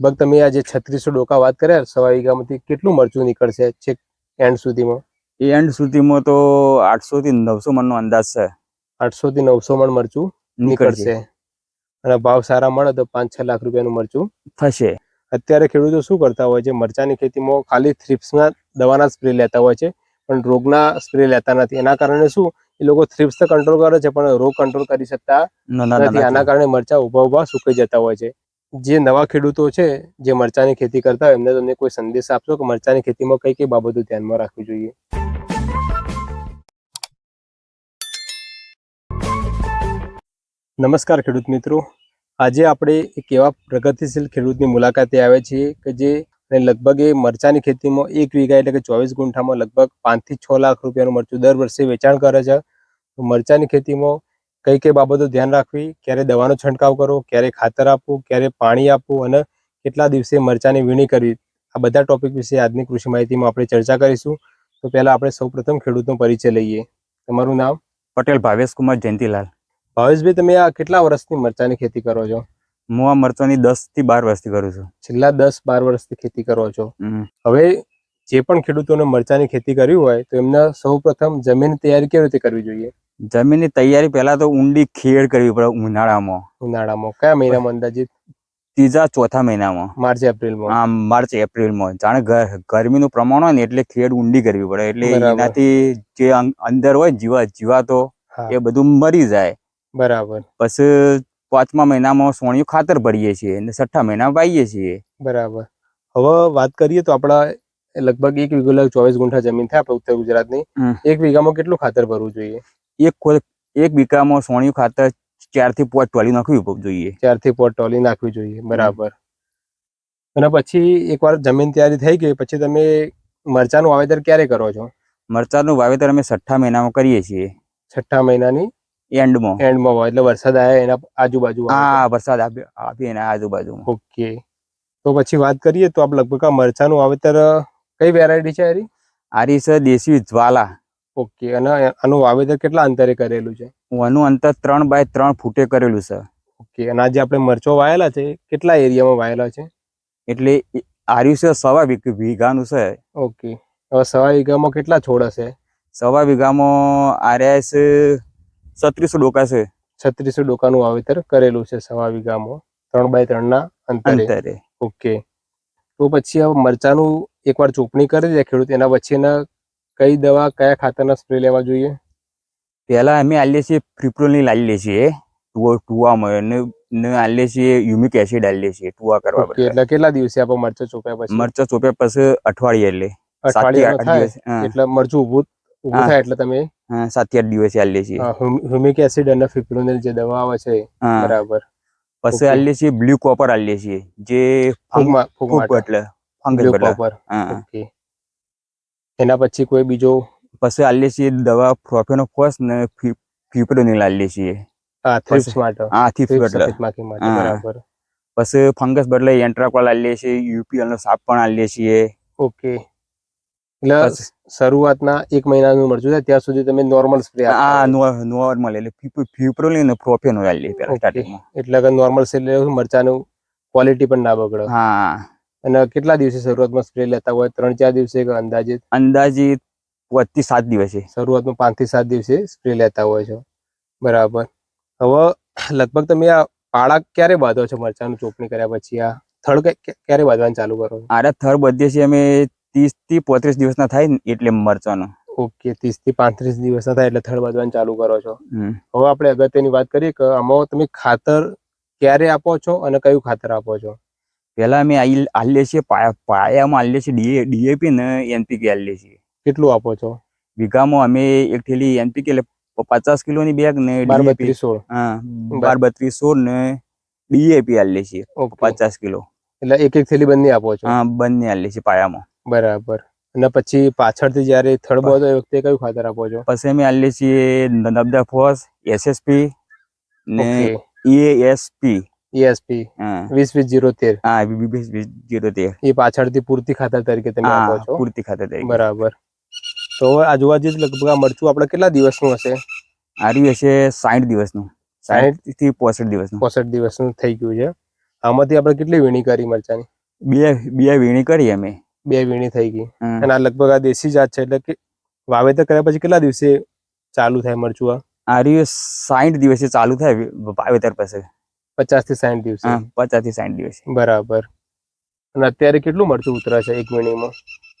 લગભગ તમે આ જે છત્રીસો ડોકા વાત કર્યા સવા વીઘામાંથી કેટલું મરચું નીકળશે છેક એન્ડ સુધીમાં? એ એન્ડ સુધીમાં તો આઠસો થી નવસો મણનો અંદાજ છે. આઠસો થી નવસો મણ મરચું નીકળશે. અને ભાવ સારા મળે તો પાંચ છ લાખ રૂપિયાનું મરચું. થશે. અત્યારે ખેડૂતો શું કરતા હોય છે? મરચાની ખેતીમાં ખાલી થ્રિપ્સના દવાના સ્પ્રે લેતા હોય છે પણ રોગના સ્પ્રે લેતા નથી. એના કારણે શું? એ લોકો થ્રિપ્સ તો કંટ્રોલ કરે છે પણ રોગ કંટ્રોલ કરી શકતા નથી. આના કારણે મરચા ઊભા ઊભા સુકાઈ જતા હોય છે. જે નવા ખેડૂતો છે, જે મરચાની ખેતી કરતા હોય, એમને તમને કોઈ સંદેશ આપશો કે મરચાની ખેતીમાં કઈ કઈ બાબતો ધ્યાનમાં રાખવી જોઈએ? નમસ્કાર ખેડૂત મિત્રો. આજે આપણે એક એવા પ્રગતિશીલ ખેડૂતની મુલાકાતે આવ્યા છીએ કે જે લગભગ એ મરચાની ખેતીમાં એક વીઘા એટલે કે ચોવીસ ગુંઠામાં લગભગ પાંચથી છ લાખ રૂપિયાનું મરચું દર વર્ષે વેચાણ કરે છે. મરચાની ખેતીમાં કઈ કઈ બાબતો ધ્યાન રાખવી ક્યારે દવાનો છંટકાવ કરવો ક્યારે ખાતર આપવું ક્યારે પાણી આપવું અને કેટલા દિવસે મરચાની વીણી કરવી. આ બધા ટોપિક વિશે આજની કૃષિ માહિતીમાં આપણે ચર્ચા કરીશું. તો પહેલા આપણે સૌપ્રથમ ખેડૂતનો પરિચય લઈએ. તમારું નામ? પટેલ ભાવેશકુમાર જયંતિલાલ. ભાવેશભાઈ તમે આ કેટલા વર્ષની મરચાની ખેતી કરો છો? હું આ મરચાની દસથી બાર વર્ષથી કરું છું. છેલ્લા દસ બાર વર્ષથી ખેતી કરો છો. હવે જે પણ ખેડૂતોને મરચાની ખેતી કરવી હોય તો એમને સૌપ્રથમ જમીન તૈયારી કેવી રીતે કરવી જોઈએ? જમીનની તૈયારી પહેલા તો ઊંડી ખેડ કરવી પડે ઉનાળામાં. ઉનાળામાં. કયા મહિનામાં અંદાજિત? ત્રીજા ચોથા મહિનામાં. માર્ચ એપ્રિલમાં. આ માર્ચ એપ્રિલમાં. જાણે ગરમી ગરમીનું પ્રમાણ હોય ને એટલે ખેડ ઊંડી કરવી પડે. એટલે એનાથી જે અંદર હોય જીવા જીવાતો એ બધું મરી જાય. બરાબર. પછી પાંચમા મહિનામાં સોણિયું ખાતર ભરીએ છીએ અને છઠ્ઠા મહિના વાઈએ છીએ. બરાબર. હવે વાત કરીએ તો આપણા લગભગ એક વીઘો ચોવીસ ગુંઠા જમીન થાય આપણે ઉત્તર ગુજરાતની. ની એક વીઘામાં કેટલું ખાતર ભરવું જોઈએ? એક એક બીકામાં સોણિયું ખાતર ચારથી પાંચ ટોલી નાખવી જોઈએ. ચારથી પોટ ટોલી નાખવી જોઈએ બરાબર. અને પછી એકવાર જમીન તૈયારી થઈ ગઈ પછી તમે મરચાનું વાવેતર ક્યારે કરો છો? મરચાનું વાવેતર અમે છઠ્ઠા મહિનામાં કરીએ છીએ. છઠ્ઠા મહિનાની એન્ડમાં. એન્ડમાં હોય એટલે વરસાદ આવે એના આજુબાજુ હા વરસાદ આપી એના આજુબાજુ ઓકે. તો પછી વાત કરીએ તો આપ લગભગ આ મરચાનું વાવેતર કઈ વેરાયટી છે આરી આરી સર દેશી જ્વાલા. ઓકે અને આનું વાવેતર કેટલા અંતરે કરેલું છે? હું આનું અંતર ત્રણ બાય ત્રણ ફૂટે કરેલું છે ઓકે અને આ જે આપણે મરચો વાયેલા છે કેટલા એરિયામાં વાયેલા છે? એટલે આર્યું છે સવા વીઘાનું છે ઓકે હવે સવા વીઘામાં કેટલા છોડ હશે? સવા વીઘામાં આર્યા છે છત્રીસો ડોકા છે. છત્રીસો ડોકાનું વાવેતર કરેલું છે સવા વીઘામાં ત્રણ બાય ત્રણના અંતરે. અંતરે. ઓકે તો પછી હવે મરચાનું એકવાર ચોપણી કરી દે ખેડૂત એના પછી એના કઈ દવા કયા ખાતરના સ્પ્રે લેવા જોઈએ? પહેલાં અમે આલીએ છીએ ફ્રીપ્રોલની લાવીએ છીએ. ટુવા ટુવામાં ને આલીએ છીએ યુમિક એસિડ આલીએ છીએ ટુવા કરવા એટલે કેટલા દિવસે આપણે મરચો ચોપ્યા પછી? મરચા ચોપ્યા પછી અઠવાડિયે એટલે. એટલે મરચું ઉભું ઊભું થાય એટલે તમે? સાતથી આઠ દિવસે આલીએ છીએ. હ્યુમિક એસિડ અને ફિપ્રોનિલ જે દવા આવે છે બરાબર. પછી આલીએ છીએ બ્લુ કોપર આલીએ છીએ જે ફંગ- એટલે ઓકે. એના પછી કોઈ બીજો પછી આલીએ છીએ દવા પ્રોફેનોફોસ ને ફ્યુપેડોનિલ આલીએ છીએ. હા થ્રિપ્સ પછી- માટે. હા થ્રિપ્સ બદલે. સફેદ માખી માટે બરાબર. પછી ફંગસ બદલે એન્ટ્રાકોલ આલીએ છીએ યુપીએલ નો સાપ પણ આલીએ છીએ. ઓકે એટલે શરૂઆતના એક મહિનાનું મરચું થાય ત્યાં સુધી તમે નોર્મલ સ્પ્રે આ નોર્મલ એટલે ફ્યુપ્રોનિલ ને પ્રોફેનો આલીએ Okay. સ્ટાર્ટિંગમાં એટલે કે નોર્મલ સ્પ્રે મરચાનું ક્વોલિટી પણ ના બગડે. હા. અને કેટલા દિવસે શરૂઆતમાં સ્પ્રે લેતા હોય? ત્રણ ચાર દિવસે કે અંદાજિત અંદાજિત પાંચથી સાત દિવસે. શરૂઆતમાં પાંચથી સાત દિવસે સ્પ્રે લેતા હોય છો. બરાબર. હવે લગભગ તમે આ પાળા ક્યારે બાંધો છો મરચાનું ચોપણી કર્યા પછી? આ થડ ક્યારે બાંધવાનું ચાલુ કરો છો? આરે થર બધે છે અમે ત્રીસથી પોત્રીસ દિવસના થાય એટલે મરચાનો. ઓકે ત્રીસથી પાંત્રીસ દિવસના થાય એટલે થડ બાંધવાનું ચાલુ કરો છો. હવે આપણે અગત્યની વાત કરીએ કે આમાં તમે ખાતર ક્યારે આપો છો અને કયું ખાતર આપો છો? પેલા અમે આલીએ છીએ પાયા પાયામાં આલીએ છીએ ડીએપી ને એનપીકે આલીએ છીએ કેટલું આપો છો? વીઘામાં અમે એક થેલી એનપીકે એટલે પચાસ કિલોની બેગ ને બાર બત્રીસ સોળ. હા બાર બત્રીસ સોળ ને ડીએપી આલીએ છીએ પચાસ કિલો. એટલે એક એક થેલી બંને આપો છો? હા બંને આલીએ છીએ પાયામાં. બરાબર. અને પછી પાછળથી જ્યારે થર્ડ બાંધો એ વખતે કયું ખાતર આપો છો? પછી અમે આલીએ છીએ નબદા ફોસ એસએસપી ને એએસપી ESP હા વીસ વીસ જીરો તેર હા વી- વીસ વીસ જીરો તેર એ પાછળથી પૂરતી ખાતર તરીકે તમે આપો હા છો પૂરતી ખાતર તરીકે બરાબર તો હવે આ જોવા જઈએ તો લગભગ આ મરચું આપણે કેટલા દિવસનું હશે આર્યું હશે સાઠ દિવસનું સાઠથી પોસઠ દિવસનું પોસઠ દિવસનું થઈ ગયું છે આમાંથી આપણે કેટલી વીણી કરી મરચાની બે બે વીણી કરી અમે બે વીણી થઈ ગઈ હમ. અને આ લગભગ આ દેશી જાત છે એટલે કે વાવેતર કર્યા પછી કેટલા દિવસે ચાલુ થાય મરચું આ આ રહ્યું સાઠ દિવસે ચાલુ થાય વી- વાવેતર પછી પચાસથી સાઠ દિવસે. પચાસથી સાઠ દિવસે. બરાબર. અને અત્યારે કેટલું મરચું ઉતરે છે એક વીણીમાં?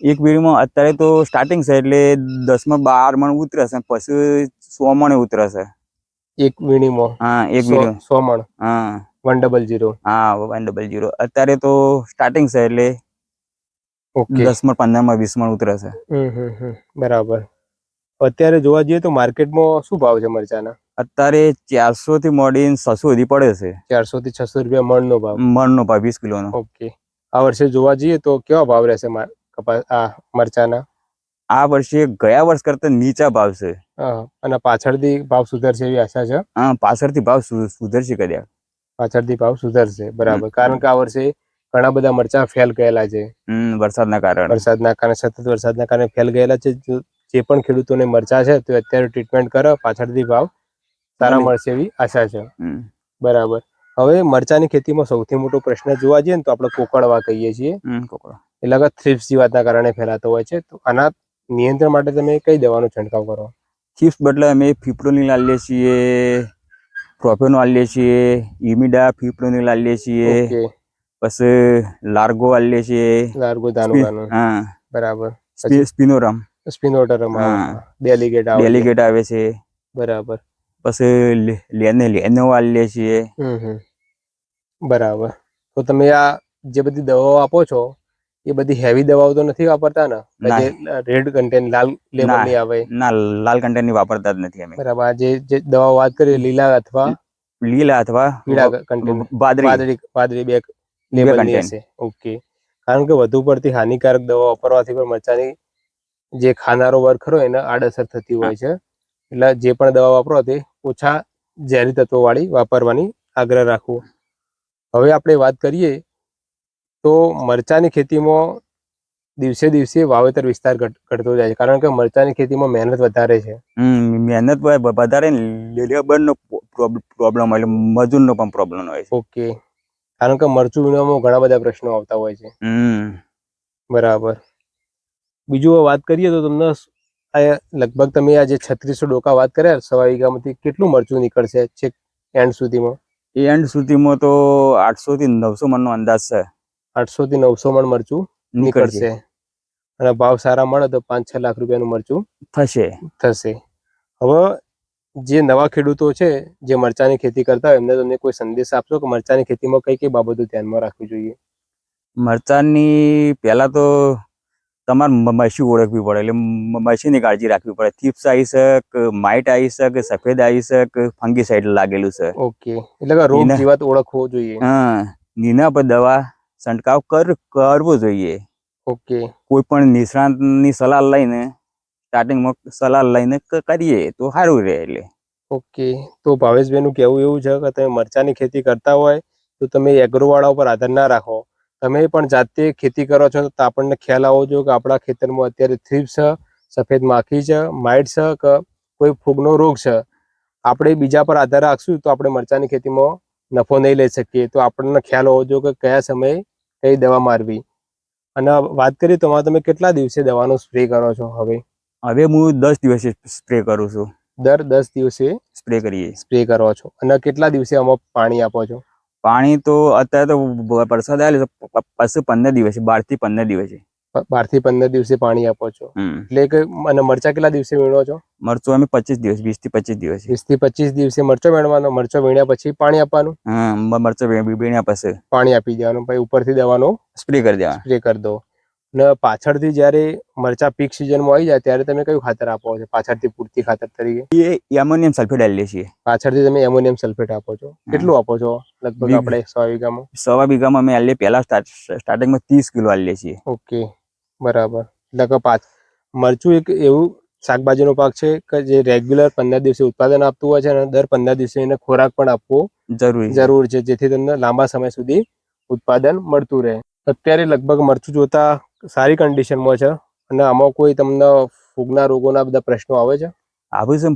એક વીણીમાં અત્યારે તો સ્ટાર્ટિંગ છે એટલે દસમાં બાર મણ ઉતરશે પછી સો મણ ઉતરશે એક વીણીમાં. હા એક વીણી સો મણ હા. વન ડબલ જીરો હા વન ડબલ જીરો અત્યારે તો સ્ટાર્ટિંગ છે એટલે ઓકે. દસ મણ પંદરમાં વીસ મણ ઉતરે હમ બરાબર. અત્યારે જોવા જઈએ તો માર્કેટમાં શું ભાવ છે મરચાના? અત્યારે ચારસો થી મોડીને છસો સુધી પડે છે. ચારસો થી છસો રૂપિયા મણનો ભાવ. મણ નો ભાવ વીસ કિલો નો ઓકે. આ વર્ષે જોવા જઈએ તો કેવા ભાવ રહેશે કપાસ આ મરચાના? આ વર્ષે ગયા વર્ષ કરતા નીચા ભાવ છે. અને પાછળથી ભાવ સુધરશે એવી આશા છે? હા પાછળથી ભાવ સુધરશે કદાચ પાછળથી ભાવ સુધરશે બરાબર. કારણ કે આ વર્ષે ઘણા બધા મરચા ફેલ ગયેલા છે. વરસાદના કારણે. વરસાદના કારણે સતત વરસાદના કારણે ફેલ ગયેલા છે. જે પણ ખેડૂતોને મરચા છે તે અત્યારે ટ્રીટમેન્ટ કરે પાછળથી ભાવ સારા મળે. મળશે એવી આશા છે. બરાબર. હવે મરચાની ખેતીમાં સૌથી મોટો પ્રશ્ન જોવા જઈએ ને તો આપણે કોકણવા કહીએ છીએ. એટલે કે થ્રીપ્સ જીવાતના કારણે ફેલાતો હોય છે તો આના નિયંત્રણ માટે તમે કઈ દવાનો છંટકાવ કરો? ચિપ્સ બદલે અમે ફીપડોની આલીએ છીએ પ્રોપેનો આલીએ છીએ ઇમિડા ફિપ્રોનિલ આલીએ છીએ પછી લાર્ગો આલીએ છીએ. લાર્ગો દાનુગાનું હા. બરાબર. સ્પી- સ્પિનોરમ. સ્પિનોટરમ. ડેલિગેટ આવે ડેલિગેટ આવે છે. બરાબર. પછી લેને લેનો આલીએ છીએ બરાબર. તો તમે આ જે બધી દવાઓ આપો છો એ બધી હેવી દવાઓ તો નથી વાપરતા ને? રેડ કન્ટેન લાલ લેવલની આવે? ના લાલ કંટેનની વાપરતા જ નથી અમે. બરાબર. આ જે જે દવા વાત કરી લીલા અથવા લીલા અથવા પીળા કન્ટેન વાદળી વાદળી બે લેવલની હશે. ઓકે. કારણ કે વધુ પડતી હાનિકારક દવા વાપરવાથી પણ મરચાની જે ખાનારો વર્ગ ખરો એને આડઅસર થતી હોય છે. એટલે જે પણ દવા વાપરો તે ઓછા ઝેરી તત્વો વાળી વાપરવાની આગ્રહ રાખવો. હવે આપણે વાત કરીએ તો મરચાંની ખેતીમાં દિવસે દિવસે વાવેતર વિસ્તાર ઘટતો જાય છે. કારણ કે મરચાંની ખેતીમાં મહેનત વધારે છે. મહેનત વધારે લેબરનો પ્રોબ્લેમ હોય મજૂરનો પણ પ્રોબ્લેમ હોય છે. ઓકે. કારણ કે મરચું વીણવામાં ઘણા બધા પ્રશ્નો આવતા હોય છે. બરાબર. બીજું વાત કરીએ તો તમને આ લગભગ તમે આ જે છત્રીસો ડોકા વાત કર્યા સવા વીઘામાંથી કેટલું મરચું નીકળશે છેક એન્ડ સુધીમાં? એ એન્ડ સુધીમાં તો આઠસો થી નવસો મણનો અંદાજ છે. આઠસો થી નવસો મણ મરચું નીકળશે. નીકળશે. અને ભાવ સારા મળે તો પાંચ છ લાખ રૂપિયાનું મરચું થશે. થશે. હવે જે નવા ખેડૂતો છે જે મરચાની ખેતી કરતા હોય એમને તમને કોઈ સંદેશ આપશો કે મરચાની ખેતીમાં કઈ કઈ બાબતો ધ્યાનમાં રાખવી જોઈએ? મરચાની પહેલા તો તમારે મસી ઓળખવી પડે એટલે મસીની કાળજી રાખવી પડે. થીપ્સ આવી શક માઇટ આવી શક સફેદ આવી શક ફંગીસાઇડ લાગેલું છે. ઓકે. એટલે કે રોગ જીવાત ઓળખવો જોઈએ. હા નીના પર દવા છંટકાવ કર કરવો જોઈએ. ઓકે. કોઈ પણ નિષ્ણાંતની સલાહ લઈને સ્ટાર્ટિંગમાં સલાહ લઈને કરીએ તો સારું રહે એટલે. ઓકે. તો ભાવેશભાઈનું કહેવું એવું છે કે તમે મરચાની ખેતી કરતા હોય તો તમે એગ્રોવાળા ઉપર આધાર ના રાખો. તમે પણ જાતે ખેતી કરો છો તો આપણને ખ્યાલ આવવો જોઈએ કે આપણા ખેતરમાં અત્યારે થ્રીપ્સ છે સફેદ માખી છે માઇટ છે કે કોઈ ફૂગનો રોગ છે. આપણે બીજા પર આધાર રાખશું તો આપણે મરચાની ખેતીમાં નફો નહીં લઈ શકીએ. તો આપણને ખ્યાલ હોવો જોઈએ કે કયા સમયે કઈ દવા મારવી. અને વાત કરીએ તો તમે કેટલા દિવસે દવાનો સ્પ્રે કરો છો હવે? હવે હું દસ દિવસે સ્પ્રે કરું છું. દર દસ દિવસે સ્પ્રે કરીએ. સ્પ્રે કરો છો. અને કેટલા દિવસે આમાં પાણી આપો છો? પાણી તો અત્યારે તો વરસાદ આવેલો પછી પંદર દિવસે બારથી પંદર દિવસે. બારથી પંદર દિવસે પાણી આપો છો. એટલે કે અને મરચા કેટલા દિવસે વીણો છો? મરચો અમે પચીસ દિવસ વીસથી પચીસ દિવસે. વીસથી પચીસ દિવસે મરચો વીણવાનો મરચો વીણ્યા પછી પાણી આપવાનું? મરચો વીણ્યા પછી. પાણી આપી દેવાનું પછી ઉપરથી દવાનો સ્પ્રે કરી દેવા સ્પ્રે કરી દો. ને પાછળથી જ્યારે મરચા પીક સિઝનમાં આવી જાય ત્યારે તમે કયું ખાતર આપો છો? પાછળથી પૂરતી ખાતર તરીકે? એ એમોનિયમ સલ્ફેટ આલીએ છીએ. પાછળથી તમે એમોનિયમ સલ્ફેટ આપો છો. કેટલું આપો છો? લગભગ આપણે સવા વીઘામાં? સવા વીઘામાં અમે આલીએ પહેલા સ્ટાર્ટિંગમાં ત્રીસ કિલો આલીએ છીએ. ઓકે બરાબર. લગભગ પાંચ મરચું એક એવું શાકભાજીનો પાક છે કે જે રેગ્યુલર પંદર દિવસે ઉત્પાદન આપતું હોય છે અને દર પંદર દિવસે એને ખોરાક પણ આપવો જરૂરી જરૂર છે જેથી તમને લાંબા સમય સુધી ઉત્પાદન મળતું રહે. અત્યારે લગભગ મરચું જોતા સારી કન્ડિશનમાં છે. અને આમાં કોઈ તમને ફૂગના રોગોના બધા પ્રશ્નો આવે છે? આવે છે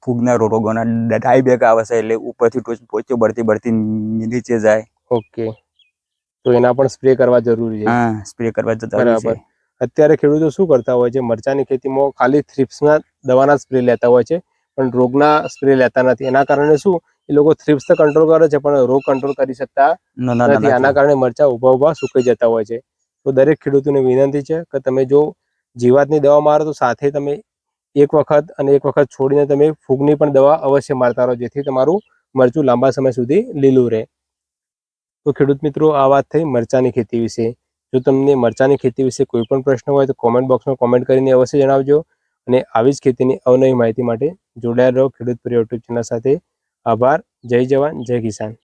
ફૂગના રોગોના ડાયબેક આવે છે એટલે ઉપરથી ટોચ પોચો બળતી બળતી નીચે જાય. ઓકે. તો એના પણ સ્પ્રે કરવા જરૂરી છે. હા સ્પ્રે કરવા જતા બરાબર. છે. અત્યારે ખેડૂતો શું કરતા હોય છે? મરચાની ખેતીમાં ખાલી થ્રિપ્સના દવાના સ્પ્રે લેતા હોય છે પણ રોગના સ્પ્રે લેતા નથી. એના કારણે શું? એ લોકો થ્રિપ્સ તો કંટ્રોલ કરે છે પણ રોગ કંટ્રોલ કરી શકતા નથી. આના કારણે મરચા ઊભા ઊભા સુકાઈ જતા હોય છે. તો દરેક ખેડૂતોને વિનંતી છે કે તમે જો જીવાતની દવા મારો તો સાથે તમે એક વખત અને એક વખત છોડીને તમે ફૂગની પણ દવા અવશ્ય મારતા રહો, જેથી તમારું મરચું લાંબા સમય સુધી લીલું રહે. તો ખેડૂત મિત્રો, આ વાત થઈ મરચાની ખેતી વિશે. જો તમને મરચાની ખેતી વિશે કોઈ પણ પ્રશ્ન હોય તો કોમેન્ટ બોક્સમાં કોમેન્ટ કરીને અવશ્ય જણાવજો. અને આવી જ ખેતીની અવનવી માહિતી માટે જોડાયેલ રહો ખેડૂત પ્રિય યુટ્યુબ ચેનલ સાથે. આભાર. જય જવાન. જય કિસાન.